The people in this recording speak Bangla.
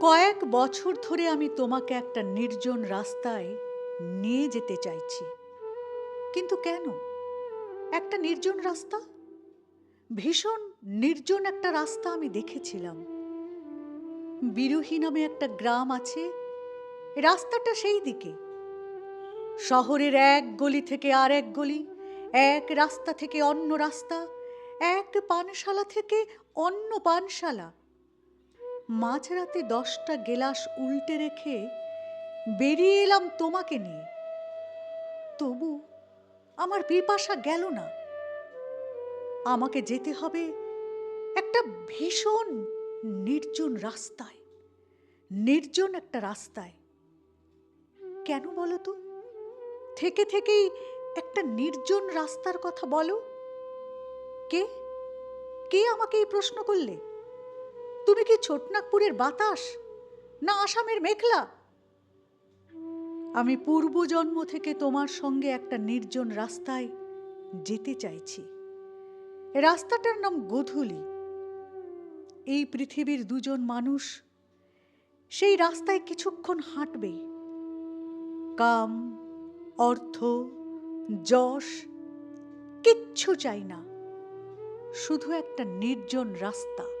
কয়েক বছর ধরে আমি তোমাকে একটা নির্জন রাস্তায় নিয়ে যেতে চাইছি। কিন্তু কেন? একটা নির্জন রাস্তা? ভীষণ নির্জন একটা রাস্তা আমি দেখেছিলাম। বিরুহি নামে একটা গ্রাম আছে, রাস্তাটা সেই দিকে। শহরের এক গলি থেকে আর এক গলি, এক রাস্তা থেকে অন্য রাস্তা, এক পানশালা থেকে অন্য পানশালা। মাঝরাতে দশটা গেলাস উল্টে রেখে বেরিয়ে এলাম তোমাকে নিয়ে। তবু আমার পিপাসা গেল না। আমাকে যেতে হবে একটা ভীষণ নির্জন রাস্তায়। নির্জন একটা রাস্তায়। কেন বলো তো? থেকে থেকেই একটা নির্জন রাস্তার কথা বলো। কে? কে আমাকে এই প্রশ্ন করলে? তুমি কি ছোটনাগপুরের বাতাস? না আসামের মেঘলা? আমি পূর্বজন্ম থেকে তোমার সঙ্গে একটা নির্জন রাস্তায় যেতে চাইছি। রাস্তাটার নাম গোধূলি। এই পৃথিবীর দুজন মানুষ সেই রাস্তায় কিছুক্ষণ হাঁটবে। কাম, অর্থ, যশ, কিচ্ছু চাই না। শুধু একটা নির্জন রাস্তা।